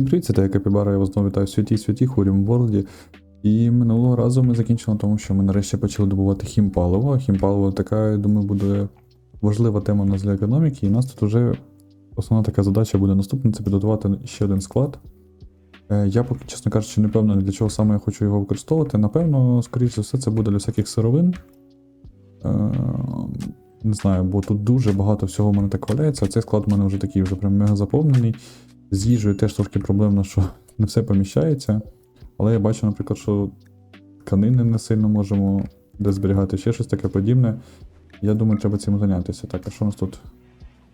Всім привіт, це Капібара, я вас знову вітаю в світі світі Хурім Ворлді. І минулого разу ми закінчили на тому, що ми нарешті почали добувати хімпаливо. Хімпаливо така, я думаю, буде важлива тема у нас для економіки, і у нас тут вже основна така задача буде наступна це підготувати ще один склад. Е, Я поки, чесно кажучи, не певний, для чого саме я хочу його використовувати. Напевно, скоріш за все, це буде для всяких сировин. Е, Не знаю, бо тут дуже багато всього в мене так валяється, а цей склад у мене вже такий вже прям мега заповнений. З їжею теж трошки проблемно, що не все поміщається. Але я бачу, наприклад, що тканини не сильно можемо де зберігати, ще щось таке подібне. Я думаю, треба цим зайнятися. Так, а що у нас тут?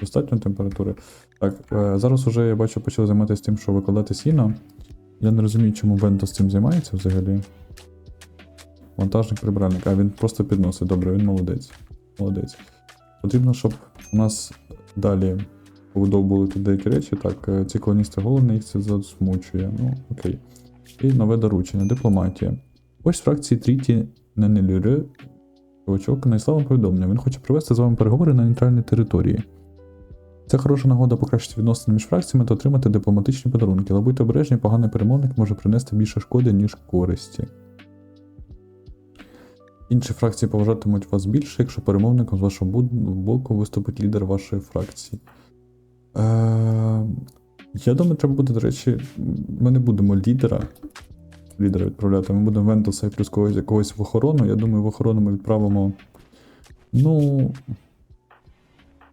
Достатньо температури. Так, е, зараз уже я бачу, почали займатися тим, що викладати сіно. Я не розумію, чому Вентос цим займається взагалі. Вантажник прибиральник, а він просто підносить. Добре, він молодець. Молодець. Потрібно, щоб у нас далі тут деякі речі. Так, е, ці колоністи головне їх це засмучує. Ну, окей. І нове доручення, дипломатія. Ось фракції Тріті Ненелюри. Чувачок надіслав вам повідомлення. Він хоче провести з вами переговори на нейтральній території. Це хороша нагода покращити відносини між фракціями та отримати дипломатичні подарунки, але будьте обережні, поганий перемовник може принести більше шкоди, ніж користі. Інші фракції поважатимуть вас більше, якщо перемовником з вашого боку виступить лідер вашої фракції. Е, я думаю, треба буде, до речі, ми не будемо лідера. Лідера відправляти. Ми будемо Вентоса і плюс когось якогось в охорону. Я думаю, в охорону ми відправимо. Ну.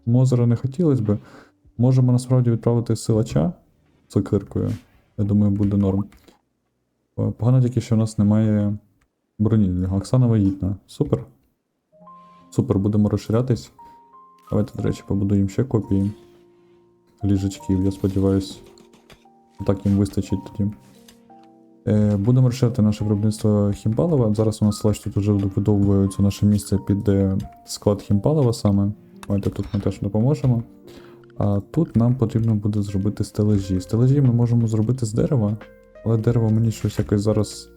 Мозера не хотілося би. Можемо насправді відправити силача з сокиркою. Я думаю, буде норм. Е, Погано тільки, що в нас немає броні для нього. Оксана вагітна. Супер. Супер, будемо розширятись. Давайте, до речі, побудуємо ще копії ліжачків. Я сподіваюся, так їм вистачить тоді. Е, будемо розширити наше виробництво хімпалива. Зараз у нас слайд тут вже добудовується наше місце під е, склад хімпалива саме. Давайте тут ми теж допоможемо. А тут нам потрібно буде зробити стележі. Стележі ми можемо зробити з дерева, але дерево мені щось якось зараз.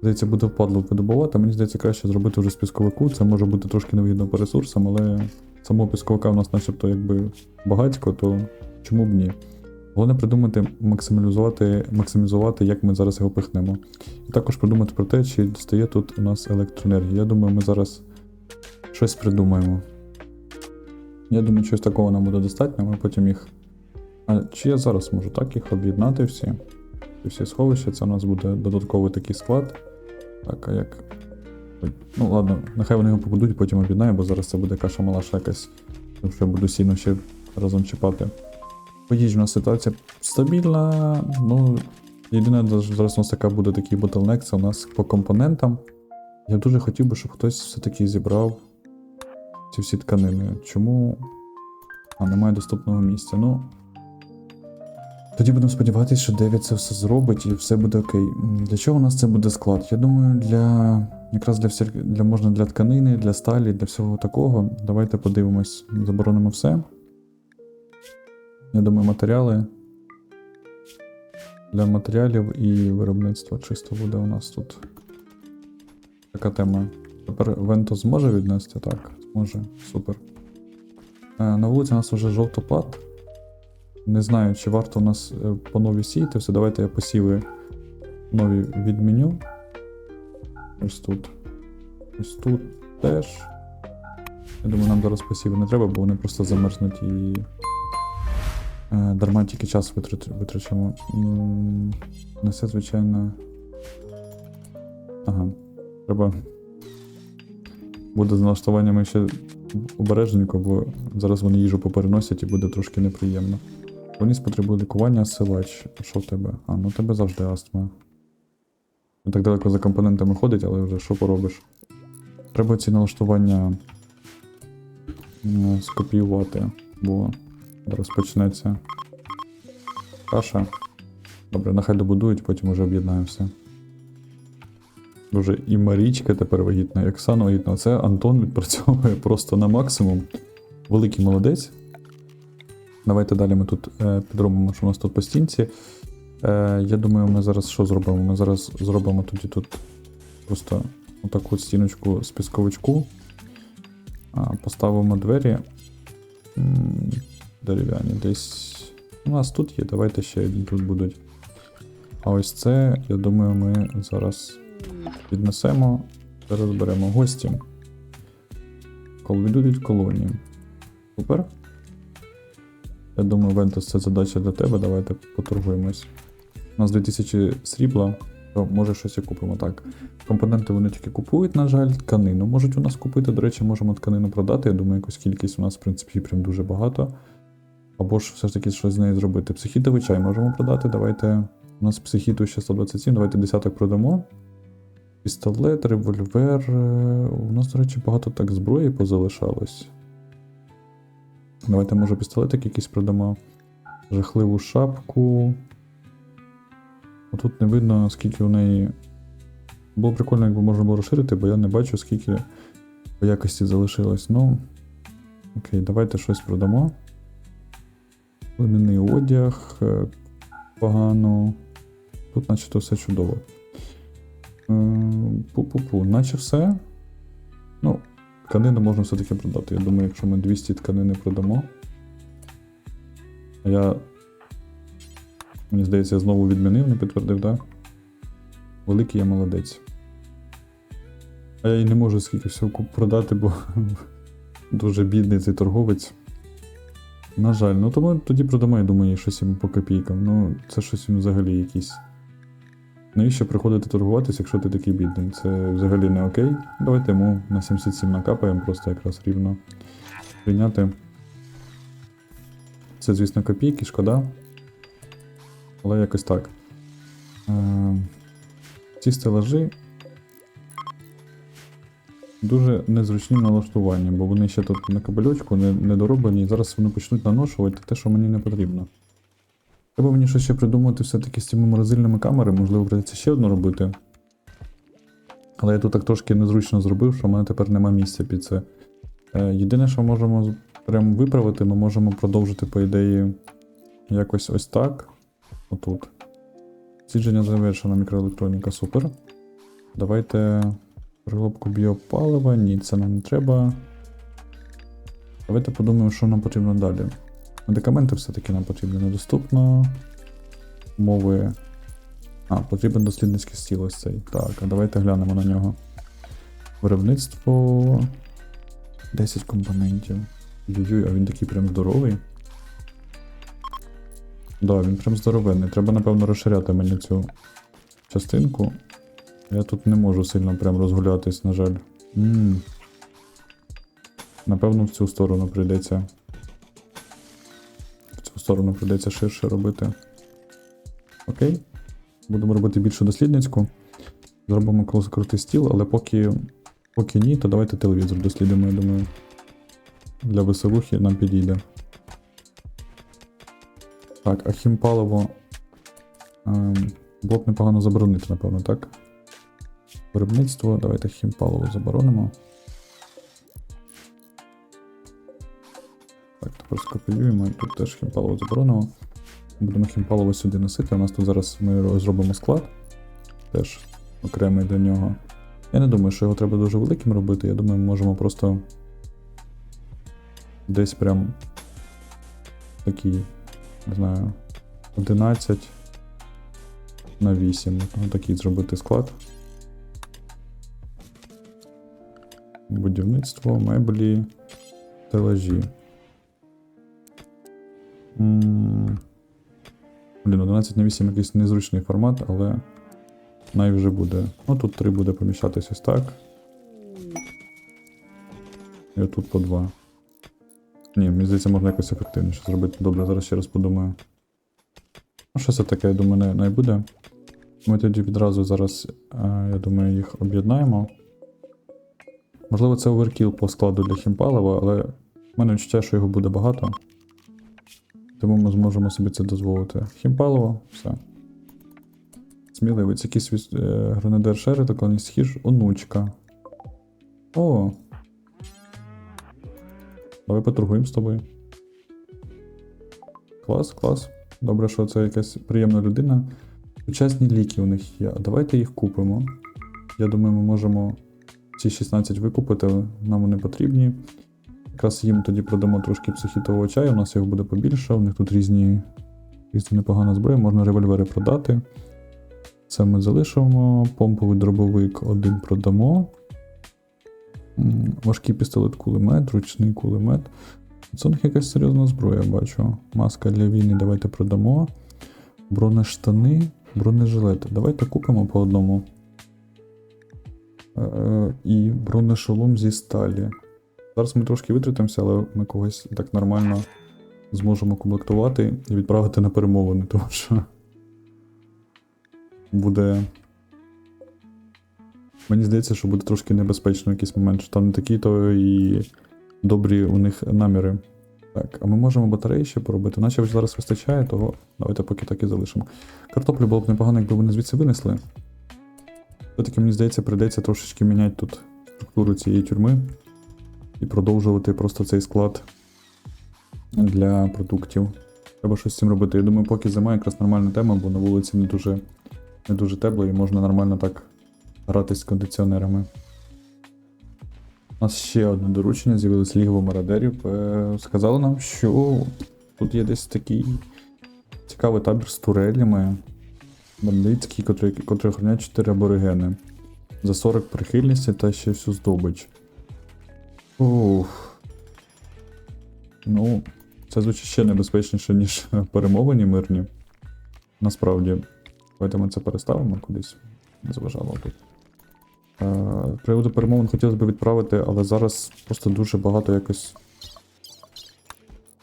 Здається, буде впадло видобувати. Мені здається, краще зробити вже з пісковику. Це може бути трошки невигідно по ресурсам, але самого пісковика у нас начебто якби багатько, то чому б ні? Головне придумати, максималізувати, максимізувати, як ми зараз його пихнемо. І також придумати про те, чи достає тут у нас електроенергія. Я думаю, ми зараз щось придумаємо. Я думаю, щось такого нам буде достатньо, ми потім їх. А чи я зараз можу так їх об'єднати всі? Ці всі сховища, це у нас буде додатковий такий склад. Так, а як. Ну ладно, нехай вони його побудують, потім об'єднаю, бо зараз це буде каша малаша якась. Тому що я буду сіно ще разом чіпати. По їжі у нас ситуація стабільна. Ну, єдине, зараз у нас така буде такий ботлнек, це у нас по компонентам. Я дуже хотів би, щоб хтось все-таки зібрав ці всі тканини. Чому? А, немає доступного місця. Ну. Тоді будемо сподіватися, що Девід це все зробить і все буде окей. Для чого у нас це буде склад? Я думаю, для. Якраз для всіх для можна для тканини, для сталі, для всього такого. Давайте подивимось, заборонимо все. Я думаю, матеріали. Для матеріалів і виробництва чисто буде у нас тут. Така тема. Тепер Венто зможе віднести? Так, зможе. Супер. Е, на вулиці у нас вже жовтопад. Не знаю, чи варто у нас е, по нові сіяти все. Давайте я посіви нові відміню. Ось тут. Ось тут теж. Я думаю, нам зараз посіви не треба, бо вони просто замерзнуть і. Е, дарма тільки час витрачимо. Несе, звичайно. Ага. Треба. Буде з налаштуваннями ще обережненько, бо зараз вони їжу попереносять і буде трошки неприємно. Вони потребує лікування, силач. Що в тебе? А, ну тебе завжди астма. Не так далеко за компонентами ходить, але вже що поробиш. Треба ці налаштування скопіювати, бо зараз почнеться каша. Добре, нехай добудують, потім вже об'єднаємося. Дуже і Марічка тепер вагітна, і Оксана вагітна. Це Антон відпрацьовує просто на максимум. Великий молодець. Давайте далі ми тут е, підробимо, що у нас тут по стінці. Е, я думаю, ми зараз що зробимо? Ми зараз зробимо тоді тут просто отаку стіночку з пісковичку. Поставимо двері. Дерев'яні десь У нас тут є, давайте ще тут будуть. А ось це, я думаю, ми зараз віднесемо та розберемо гості. Коли відійдуть колонії. Супер. Я думаю, Вентус, це задача для тебе. Давайте поторгуємось. У нас 2000 срібла, то може щось і купимо так. Компоненти вони тільки купують, на жаль, тканину можуть у нас купити. До речі, можемо тканину продати. Я думаю, якусь кількість у нас, в принципі, прям дуже багато. Або ж все ж таки щось з нею зробити. Психітовий чай можемо продати. Давайте. У нас психіту ще 127, давайте десяток продамо. Пістолет, револьвер. У нас, до речі, багато так зброї позалишалось. Давайте, може, пістолетик якийсь продамо. Жахливу шапку. Тут не видно, скільки у неї. Було прикольно, якби можна було розширити, бо я не бачу, скільки по якості залишилось. Ну. Окей, давайте щось продамо. Племінний одяг. е, Погано. Тут начебто все чудово. Е, Пу-пу-пу, наче все. Ну, тканину можна все-таки продати. Я думаю, якщо ми 200 тканини продамо. А я. Мені здається, я знову відмінив, не підтвердив, так? Да? Великий я молодець. А я і не можу скільки всього продати, бо дуже бідний цей торговець. На жаль, ну тому тоді продамо, я думаю, щось йому по копійкам. Ну, це щось він взагалі якийсь. Навіщо приходити торгуватися, якщо ти такий бідний? Це взагалі не окей. Давайте йому на 77 накапаємо, просто якраз рівно прийняти. Це, звісно, копійки, шкода. Але якось так. Е, ці стелажі дуже незручні налаштування, бо вони ще тут на кабельочку не, недороблені, і зараз вони почнуть наношувати те, що мені не потрібно. Треба мені щось ще придумати все-таки з цими морозильними камерами, можливо, придеться ще одну робити. Але я тут так трошки незручно зробив, що в мене тепер нема місця під це. Е, єдине, що можемо прям виправити, ми можемо продовжити, по ідеї, якось ось так. Отут. Сідження завершено, мікроелектроніка, супер. Давайте переробку біопалива. Ні, це нам не треба. Давайте подумаємо, що нам потрібно далі. Медикаменти все-таки нам потрібні недоступно. Мови. А, потрібен дослідницький стіл ось цей. Так, а давайте глянемо на нього. Виробництво. 10 компонентів. Ой-ой, а він такий прям здоровий. Да, він прям здоровенний. Треба, напевно, розширяти мені цю частинку. Я тут не можу сильно прям розгулятись, на жаль. м Напевно, в цю сторону прийдеться. В цю сторону прийдеться ширше робити. Окей. Будемо робити більшу дослідницьку. Зробимо кру- крутий стіл, але поки, поки ні, то давайте телевізор дослідимо, я думаю. Для веселухи нам підійде. Так, а хімпаливо. Ем, було б непогано заборонити, напевно, так? Виробництво. Давайте хімпаливо заборонимо. Так, тепер скопіюємо і тут теж хімпаливо заборонимо. Будемо хімпаливо сюди носити. У нас тут зараз ми зробимо склад. Теж окремий для нього. Я не думаю, що його треба дуже великим робити. Я думаю, ми можемо просто десь прям такий, не знаю, 11 на 8. Ну, такий зробити склад. Будівництво, меблі, стелажі. Блін, 11 на 8 якийсь незручний формат, але най вже буде. Ну тут 3 буде поміщатись ось так. І отут по 2. Ні, мені здається, можна якось ефективніше зробити. Добре, зараз ще раз подумаю. Ну, що це таке, я думаю, не, не буде. Ми тоді відразу зараз, е, я думаю, їх об'єднаємо. Можливо, це оверкіл по складу для хімпалива, але в мене відчуття, що його буде багато. Тому ми зможемо собі це дозволити. Хімпаливо, все. Сміливець, якийсь віс- е, гренадер шери, та колоніст хіж, онучка. О. Давай поторгуємо з тобою. Клас, клас. Добре, що це якась приємна людина. Сучасні ліки у них є. Давайте їх купимо. Я думаю, ми можемо ці 16 викупити, нам вони потрібні. Якраз їм тоді продамо трошки психітового чаю, у нас його буде побільше, у них тут різні Дійсно непогана зброя, можна револьвери продати. Це ми залишимо. Помповий дробовик один продамо. Важкий пістолет кулемет, ручний кулемет. Це у них якась серйозна зброя, бачу. Маска для війни давайте продамо. Бронештани, бронежилети. Давайте купимо по одному. Е, і бронешолом зі сталі. Зараз ми трошки витратимося, але ми когось так нормально зможемо комплектувати і відправити на перемовини, тому що буде. Мені здається, що буде трошки небезпечно в якийсь момент, що там не такі то і добрі у них наміри. Так, а ми можемо батареї ще поробити. Наче вже зараз вистачає, того давайте поки так і залишимо. Картоплю було б непогано, якби вони звідси винесли. Все-таки, мені здається, прийдеться трошечки міняти тут структуру цієї тюрми і продовжувати просто цей склад для продуктів. Треба щось з цим робити. Я думаю, поки зима якраз нормальна тема, бо на вулиці не дуже, не дуже тепло і можна нормально так гратись з кондиціонерами. У нас ще одне доручення з'явилось Лігво мародерів. Е, Сказали нам, що тут є десь такий цікавий табір з турелями. Бандитський, котрий, котрий охороняє 4 аборигени. За 40 прихильності та ще всю здобич. Ух. Ну, це звучить ще небезпечніше, ніж перемовини мирні. Насправді. Давайте ми це переставимо кудись. Не заважало тут. Е, приводу перемовин хотілося б відправити, але зараз просто дуже багато якось.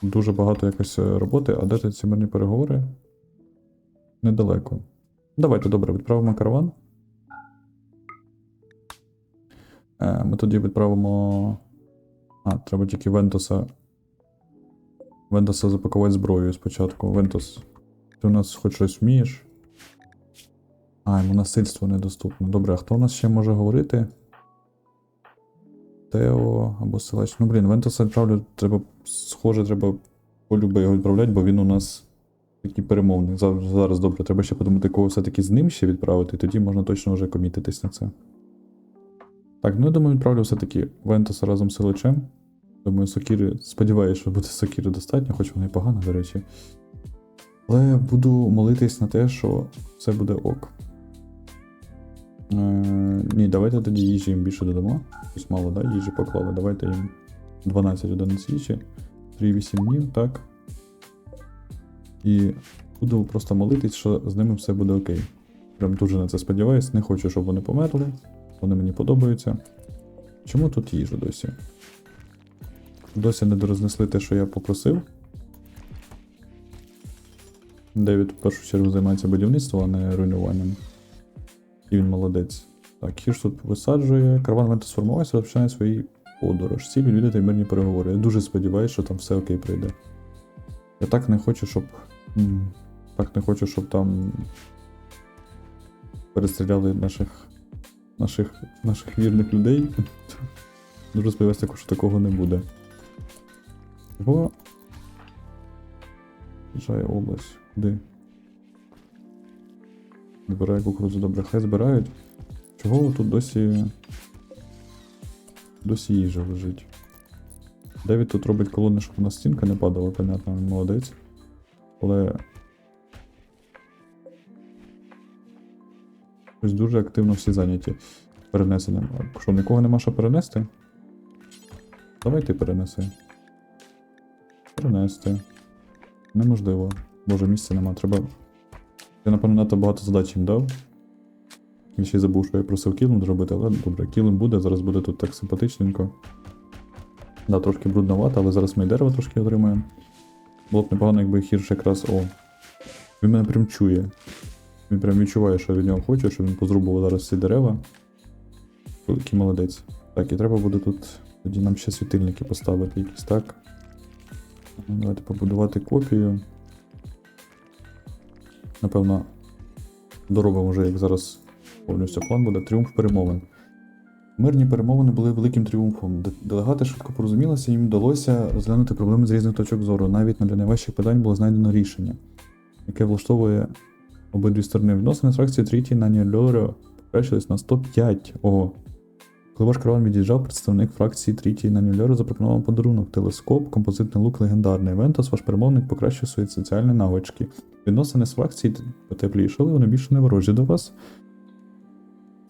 Дуже багато якось е, роботи, а де ці мирні переговори? Недалеко. Давайте добре, відправимо караван. Е, Ми тоді відправимо. А, треба тільки Вентоса. Вентоса запакувати зброєю спочатку. Вентос, ти у нас хоч щось вмієш? А, йому насильство недоступно. Добре, а хто у нас ще може говорити? Тео або Силач. Ну, блін, Вентоса відправлю, треба, схоже, треба полюбе його відправляти, бо він у нас такий перемовник. Зараз, зараз добре, треба ще подумати, кого все-таки з ним ще відправити, тоді можна точно вже комітитись на це. Так, ну я думаю, відправлю все-таки Вентоса разом з Силачем. Думаю, Сокіри, сподіваюся, що буде Сокіри достатньо, хоч вона і погана, до речі. Але буду молитись на те, що все буде ок. Е, ні, давайте тоді їжі їм більше додамо. Ось мало, да, їжі поклали. Давайте їм 12 одиниць їжі. 3-8 днів, так. І буду просто молитись, що з ними все буде окей. Прям дуже на це сподіваюсь, не хочу, щоб вони померли. Вони мені подобаються. Чому тут їжа досі? Досі не дорознесли те, що я попросив. Девід в першу чергу займається будівництвом, а не руйнуванням. І він молодець. Так, Хірш тут висаджує. Караван Венту сформувався, розпочинає свої подорож. Ціль відвідати мирні переговори. Я дуже сподіваюся, що там все окей прийде. Я так не хочу, щоб. Так не хочу, щоб там. Перестріляли наших. Наших, наших вірних людей. Дуже сподіваюся, що такого не буде. Бо. Жає область. Куди? Збирає кукурудзу добре. Хай збирають. Чого тут досі. Досі їжа лежить? Девід тут робить колони, щоб у нас стінка не падала, понятно, він молодець. Але. Ось дуже активно всі зайняті перенесенням. А Що, нікого нема що перенести? Давай ти перенеси. Перенести. Неможливо. Боже, місця нема. Треба. Я, напевно, надто багато задач їм дав. Я ще й забув, що я просив кілем зробити, але добре, кілем буде, зараз буде тут так симпатичненько. Да, трошки брудновато, але зараз ми і дерево трошки отримаємо. Було б непогано, якби хірш якраз. О. Він мене прям чує. Він прям відчуває, що від нього хочу, що він позрубував зараз всі дерева. Великий молодець. Так, і треба буде тут. Тоді нам ще світильники поставити якісь так. Давайте побудувати копію. Напевно, доробимо вже, як зараз повністю план буде. Тріумф перемовин. Мирні перемовини були великим тріумфом. Делегати швидко порозумілися, їм вдалося розглянути проблеми з різних точок зору. Навіть на для найважчих питань було знайдено рішення, яке влаштовує обидві сторони. Відносини з фракції Тріті на Нью-Льоро покращились на 105. Ого. Коли ваш караван від'їжджав, представник фракції Тріті на Нюлеру запропонував подарунок телескоп, композитний лук легендарний. Вентос, ваш перемовник, покращив свої соціальні навички. Відносини з фракції потеплішали, вони більше не ворожі до вас.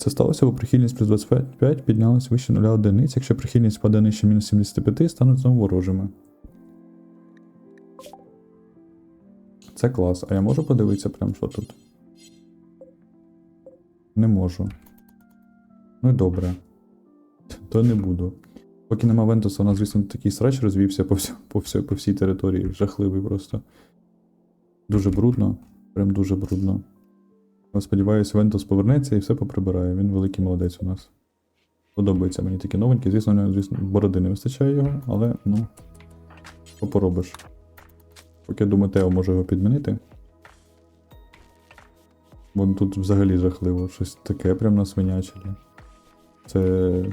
Це сталося, бо прихильність плюс 25 піднялась вище 0 одиниць. Якщо прихильність впаде нижче мінус 75, стануть знову ворожими. Це клас. А я можу подивитися прям що тут? Не можу. Ну і добре. То не буду. Поки нема Вентуса, у нас, звісно, такий срач розвівся по, всю, по, всю, по всій території. Жахливий просто. Дуже брудно. Прям дуже брудно. Але сподіваюся, Вентус повернеться і все поприбирає. Він великий молодець у нас. Подобається мені такі новенькі. Звісно, звісно, бороди не вистачає його, але ну. Що поробиш? Поки думаю, Тео може його підмінити. Бо тут взагалі жахливо. Щось таке прям на свинячилі. Це.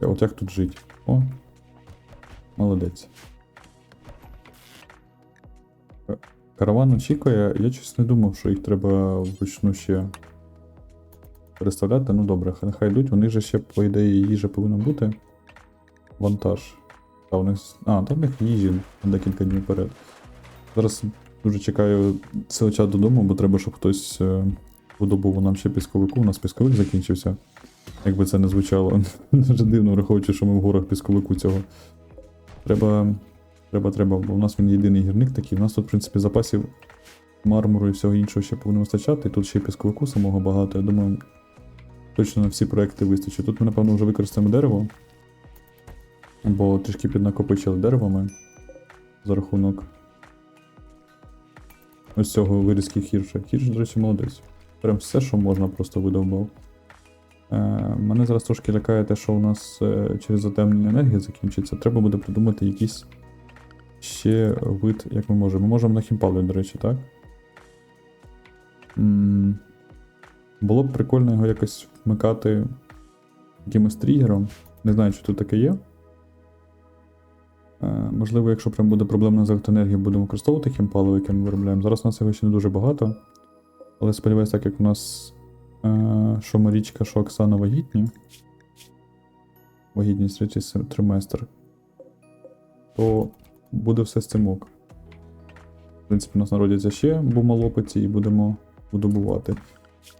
От як тут жить? О. Молодець. Е, Караван очікує, я щось не думав, що їх треба вручну ще переставляти. Ну добре, нехай йдуть, у них же ще, по ідеї, їжа повинна бути. Вантаж. Та у них. А, там у них їжі декілька днів вперед. Зараз дуже чекаю селича додому, бо треба, щоб хтось е, видобув нам ще пісковику. У нас пісковик закінчився. Якби це не звучало. Дуже дивно, враховуючи, що ми в горах пісковику цього. Треба. Треба, треба, бо у нас він єдиний гірник такий. У нас тут, в принципі, запасів мармуру і всього іншого ще повинно вистачати. І тут ще й пісковику самого багато. Я думаю, точно на всі проекти вистачить. Тут ми, напевно, вже використаємо дерево. Бо трішки піднакопичили деревами за рахунок ось цього вирізки хірша. Хірш, до речі, молодець. Прям все, що можна, просто видовбав. Е, мене зараз трошки лякає те, що у нас е, через затемнення енергія закінчиться. Треба буде придумати якийсь ще вид, як ми можемо. Ми можемо на хімпали, до речі, так? М, Було б прикольно його якось вмикати якимось тригером. Не знаю, чи тут таке є. Е, можливо, якщо прям буде проблемна з електроенергією, будемо використовувати хімпаливо, яке ми виробляємо. Зараз у нас його ще не дуже багато. Але сподіваюся, так як у нас е, що Марічка, що Оксана вагітні. Вагітність третій триместр. То буде все з цим ок. В принципі, у нас народяться ще бумалопиці і будемо видобувати.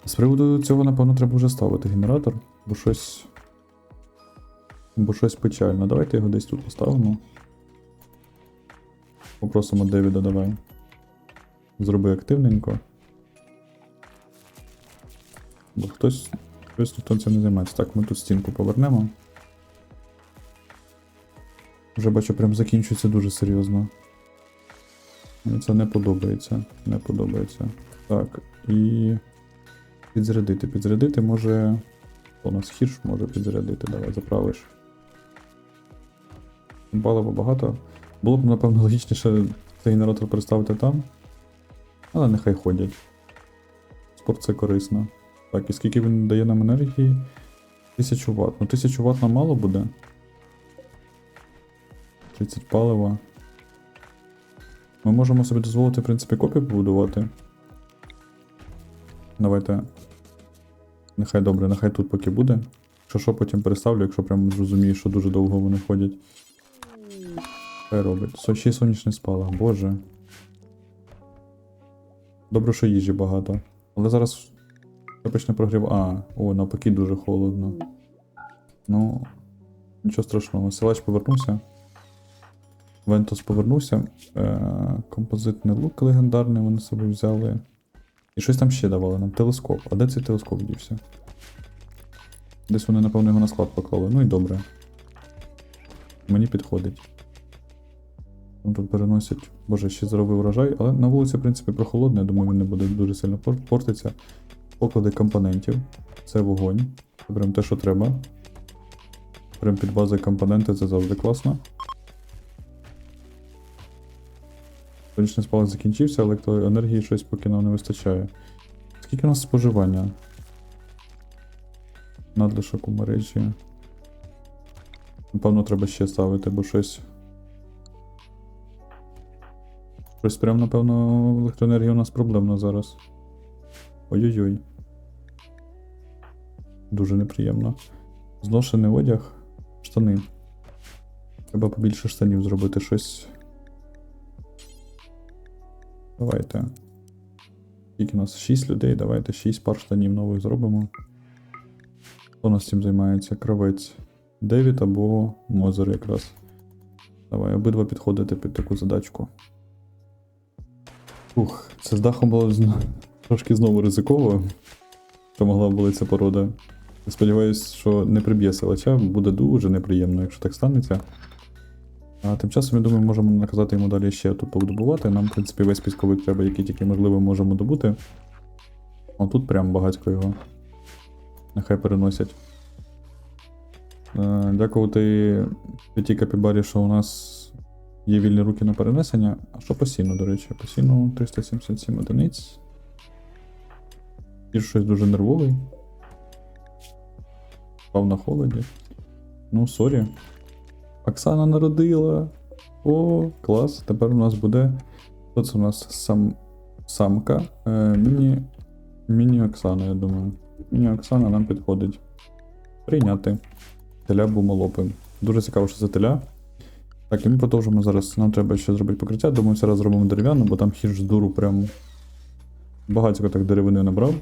З приводу цього, напевно, треба вже ставити генератор, бо щось. Бо щось печально. Давайте його десь тут поставимо. Попросимо Девіда, давай. Зроби активненько. Бо хтось. Хтось ніхто цим не займається. Так, ми тут стінку повернемо. Вже бачу, прям закінчується дуже серйозно. Мені це не подобається. Не подобається. Так, і. Підзарядити. Підзарядити може. У нас хірш може підзарядити, давай заправиш. Палива багато. Було б, напевно, логічніше цей генератор переставити там. Але нехай ходять. Спорт це корисно. Так, і скільки він дає нам енергії? 1000 Вт. Ну 1000 Вт нам мало буде. 30 палива. Ми можемо собі дозволити, в принципі, копію побудувати. Давайте. Нехай добре, нехай тут поки буде. Якщо що, потім переставлю, якщо прям зрозумію, що дуже довго вони ходять. Хай робить. Ще й сонячний спалах, боже. Добре, що їжі багато. Але зараз я почне прогрів. А, о, навпаки, дуже холодно. Ну, нічого страшного. Силач повернувся. Вентус повернувся. Е, композитний лук легендарний вони собі взяли. І щось там ще давали нам. Телескоп. А де цей телескоп дівся? Десь вони, напевно, його на склад поклали. Ну і добре. Мені підходить. Тут переносять. Боже, ще здоровий урожай, але на вулиці, в принципі, прохолодно, я думаю, він не буде дуже сильно портитися. Поклади компонентів. Це вогонь. Це прям те, що треба. Прям під базою компоненти це завжди класно. Сонячний спалах закінчився, електроенергії щось поки нам не вистачає. Скільки у нас споживання? Надлишок у мережі. Напевно, треба ще ставити, бо щось. Щось прям, напевно, електроенергія у нас проблемна зараз. Ой-ой-ой. Дуже неприємно. Зношений одяг, штани. Треба побільше штанів зробити щось. Давайте. Скільки у нас 6 людей, давайте 6 пар штанів нових зробимо. Хто нас цим займається? Кравець. Девід або Мозер якраз. Давай, обидва підходите під таку задачку. Ух, це з дахом було трошки знову ризиково, що могла була ця порода. Сподіваюсь, що не приб'є силача, буде дуже неприємно, якщо так станеться. А тим часом, я думаю, можемо наказати йому далі ще тут побудувати. Нам, в принципі, весь пісковик треба, який тільки можливо можемо добути. А тут прям багатько його. Нехай переносять. Е, Дякувати П'ятій Капібарі, що у нас є вільні руки на перенесення. А що по сіну, до речі? По сіну 377 одиниць. Кір щось дуже нервовий. Впав на холоді. Ну, сорі. Оксана народила. О, клас. Тепер у нас буде. Хто це у нас сам... самка? Е, міні. Міні Оксана, я думаю. Міні Оксана нам підходить. Прийняти. Теля бумолопи. Дуже цікаво, що це теля. Так, і ми продовжимо зараз. Нам треба ще зробити покриття. Думаю, зараз зробимо дерев'яну, бо там хіж з дуру прям багатько так деревини набрав.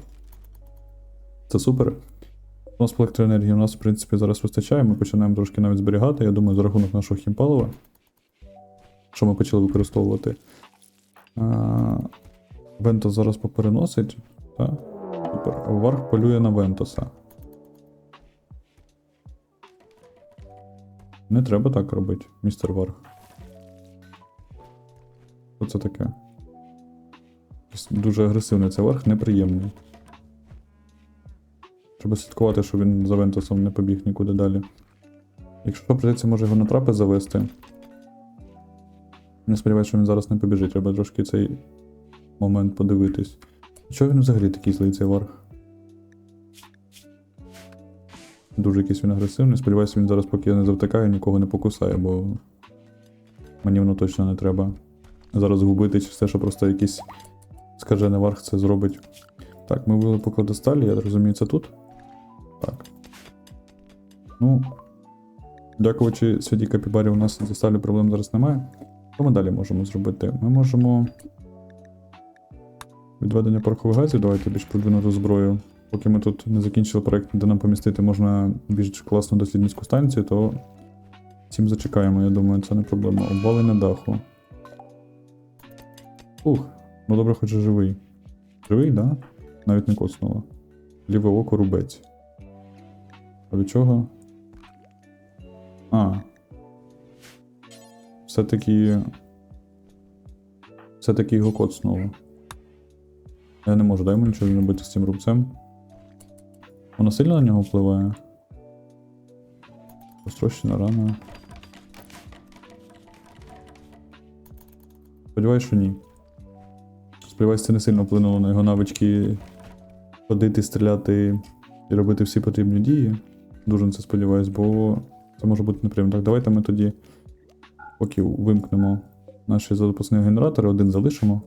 Це супер. У нас електроенергії у нас, в принципі, зараз вистачає. Ми починаємо трошки навіть зберігати. Я думаю, за рахунок нашого хімпалива, що ми почали використовувати. А, Вентос зараз попереносить. Так? Супер. Варх полює на Вентоса. Не треба так робити, містер Варх. Що це таке? Дуже агресивний цей варх, неприємний. Треба слідкувати, щоб він за Вентосом не побіг нікуди далі. Якщо що, прийдеться, може його на трапи завести. Не сподіваюся, що він зараз не побіжить, треба трошки цей момент подивитись. Чого він взагалі такий злий цей варх? Дуже якийсь він агресивний. Сподіваюся, він зараз, поки я не завтикаю, нікого не покусає, бо мені воно точно не треба. Зараз губити чи все, що просто якийсь скажений варх це зробить. Так, ми вивели поклади сталі, я розумію, це тут. Ну. Дякуючи святій Капібарі, у нас зі проблем зараз немає. Що ми далі можемо зробити? Ми можемо. Відведення порохових газів, давайте більш продвинуту зброю. Поки ми тут не закінчили проект, де нам помістити можна більш класну дослідницьку станцію, то цим зачекаємо, я думаю, це не проблема. Обвалення даху. Ух, ну добре, хоч живий. Живий, да? Навіть не коцнуло. Ліве око рубець. А від чого? А. Все-таки. Все-таки його коцнуло. Я не можу, дай йому нічого зробити з цим рубцем. Воно сильно на нього впливає? Розтрощена рана. Сподіваюсь, що ні. Сподіваюсь, це не сильно вплинуло на його навички ходити, стріляти і робити всі потрібні дії. Дуже на це сподіваюсь, бо це може бути неприємно. Так, давайте ми тоді, поки вимкнемо наші запасні генератори, один залишимо.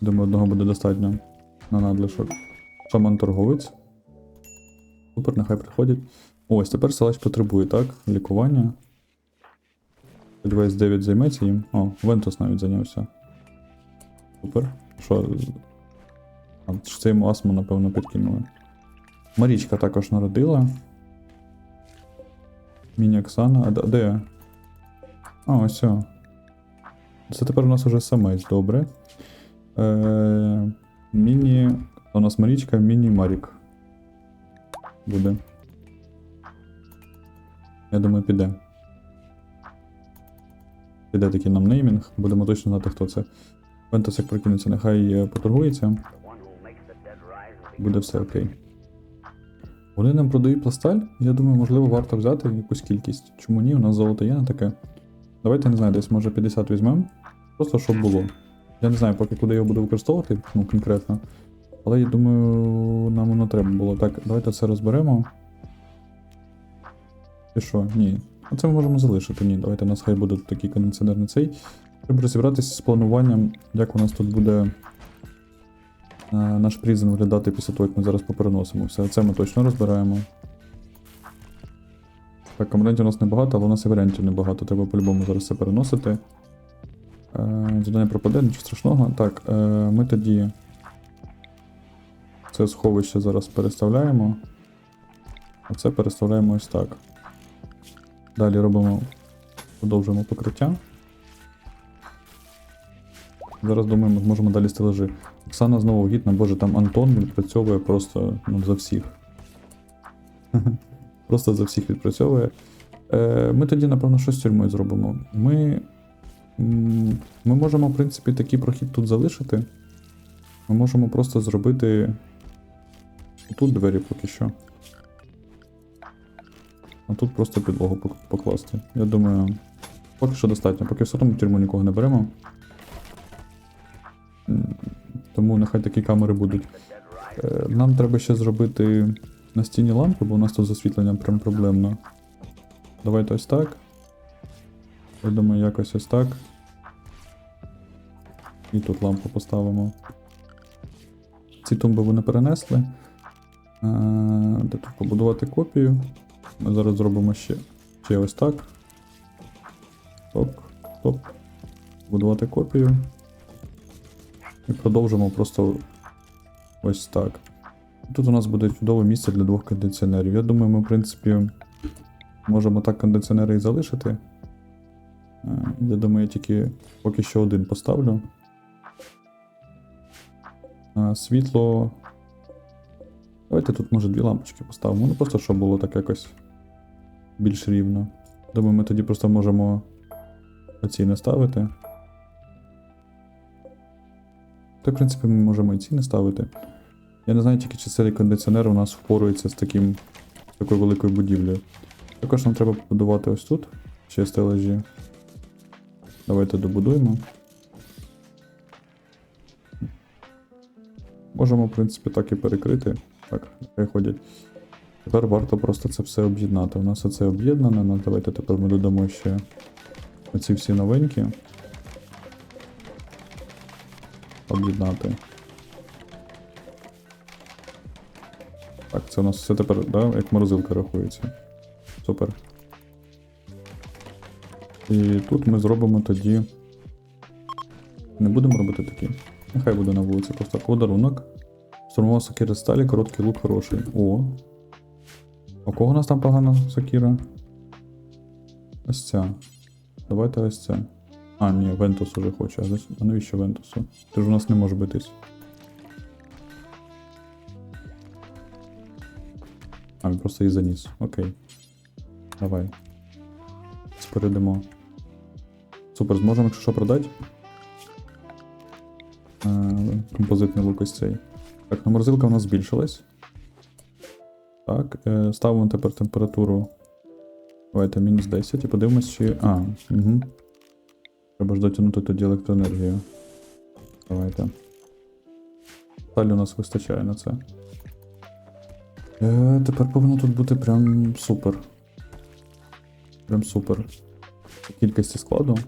Думаю, одного буде достатньо на надлишок. Шаман торговець. Супер, нехай приходять. Ось, тепер силач потребує, так? Лікування. 9 займеться їм. О, Вентус навіть зайнявся. Супер. Що? А, це йому астму, напевно, підкинули. Марічка також народила. Міні Оксана. А де- де? А, ось. о. Це тепер у нас уже самець, добре. Е, міні. У нас Марічка, міні Марік. Буде. Я думаю, піде. Піде такий нам неймінг, будемо точно знати, хто це. Вентус як прикинеться, нехай е, поторгується. Буде все окей. Вони нам продають пласталь. Я думаю, можливо, варто взяти якусь кількість. Чому ні? У нас золото є на таке. Давайте не знаю, десь може 50 візьмемо. Просто щоб було. Я не знаю, поки куди його буду використовувати, ну конкретно. Але я думаю, нам воно треба було. Так, давайте це розберемо. І що? Ні. А це ми можемо залишити. Ні, давайте у нас хай буде такий кондиціонерний цей. Треба розібратися з плануванням, як у нас тут буде наш призен виглядати після того, як ми зараз попереносимо все. Це ми точно розбираємо. Так, комендантів у нас небагато, але у нас і варіантів небагато. Треба по-любому зараз це переносити. Е, завдання пропаде, нічого страшного. Так, е, ми тоді це сховище зараз переставляємо. А це переставляємо ось так. Далі робимо, продовжуємо покриття. Зараз думаємо, зможемо далі стележі. Оксана знову гідна, боже, там Антон відпрацьовує просто ну, за всіх. Просто за всіх відпрацьовує. Е, ми тоді, напевно, щось з тюрмою зробимо. Ми, ми можемо, в принципі, такий прохід тут залишити. Ми можемо просто зробити тут двері поки що. А тут просто підлогу покласти. Я думаю, поки що достатньо. Поки все одно тюрму нікого не беремо. Тому нехай такі камери будуть. Е, Нам треба ще зробити на стіні лампи, бо у нас тут з освітленням прям проблемно. Давайте ось так. Я думаю, якось ось так. І тут лампу поставимо. Ці тумби вони перенесли. Е, Де тут побудувати копію. Ми зараз зробимо ще, ще ось так. Топ, топ. Будувати копію. І продовжимо просто ось так. Тут у нас буде чудове місце для двох кондиціонерів. Я думаю, ми, в принципі, можемо так кондиціонери і залишити. Е, Я думаю, я тільки поки що один поставлю. А, світло. Давайте тут, може, дві лампочки поставимо. Ну просто щоб було так якось більш рівно. Думаю, ми тоді просто можемо оці не ставити. То, в принципі, ми можемо і ці не ставити. Я не знаю тільки, чи цей кондиціонер у нас впорується з таким такою великою будівлею. Також нам треба побудувати ось тут ще стележі. Давайте добудуємо. Можемо, в принципі, так і перекрити. Так, хай ходять. Тепер варто просто це все об'єднати. У нас оце об'єднане, ну давайте тепер ми додамо ще оці всі новенькі. Об'єднати. Так, це у нас все тепер, да, як морозилка рахується. Супер. І тут ми зробимо тоді. Не будемо робити такі. Нехай буде на вулиці просто подарунок. Штурмова сокира сталі, короткий лук хороший. О. У кого у нас там погана сокира? Ось ця. Давайте ось ця. А, ні, Вентус уже хоче. А навіщо Вентусу? Ти ж у нас не може битись. А, він просто її заніс. Окей. Давай. Спередимо. Супер, зможемо, якщо що продати. Е, композитний лук ось цей. Так, ну морозилка у нас збільшилась. Так, е, ставимо тепер температуру. Давайте мінус 10 і подивимось, чи. А, угу. Треба ж дотягнути тоді електроенергію. Давайте. Далі у нас вистачає на це. Е, тепер повинно тут бути прям супер. Прям супер. По кількості складу.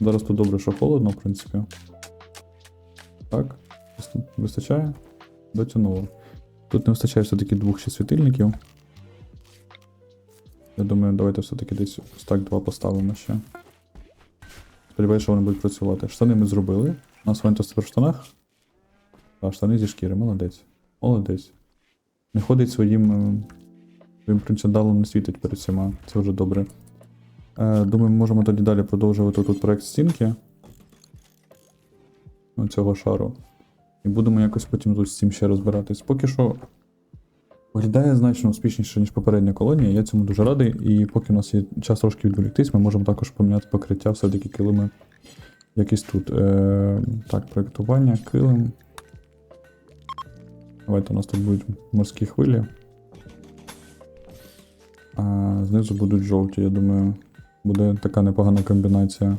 Зараз тут добре, що холодно, в принципі. Так. Вистачає? Дотягнуло. Тут не вистачає все-таки двох ще світильників. Я думаю, давайте все-таки десь ось так два поставимо ще. Сподіваюся, що вони будуть працювати. Штани ми зробили. У нас Вентус тепер в штанах. А, штани зі шкіри, молодець. Молодець. Не ходить своїм. е, Своїм принцидалом не світить перед всіма. Це вже добре. Е, думаю, ми можемо тоді далі продовжувати тут проект стінки. Ну, цього шару. І будемо якось потім тут з цим ще розбиратись. Поки що виглядає значно успішніше, ніж попередня колонія. Я цьому дуже радий. І поки у нас є час трошки відволіктись, ми можемо також поміняти покриття все-таки килими якісь тут. Е, так, проєктування, килим. Давайте у нас тут будуть морські хвилі. А знизу будуть жовті, я думаю, буде така непогана комбінація.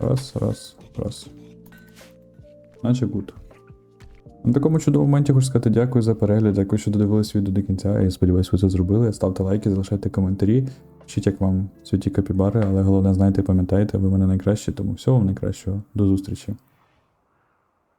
Раз, раз, раз. Наче гуд. На такому чудовому моменті хочу сказати дякую за перегляд, дякую, що додивились відео до кінця. Я сподіваюся, ви це зробили. Ставте лайки, залишайте коментарі. Пишіть, як вам святі капібари, але головне, знайте пам'ятайте, ви мене найкращі, тому всього вам найкращого. До зустрічі.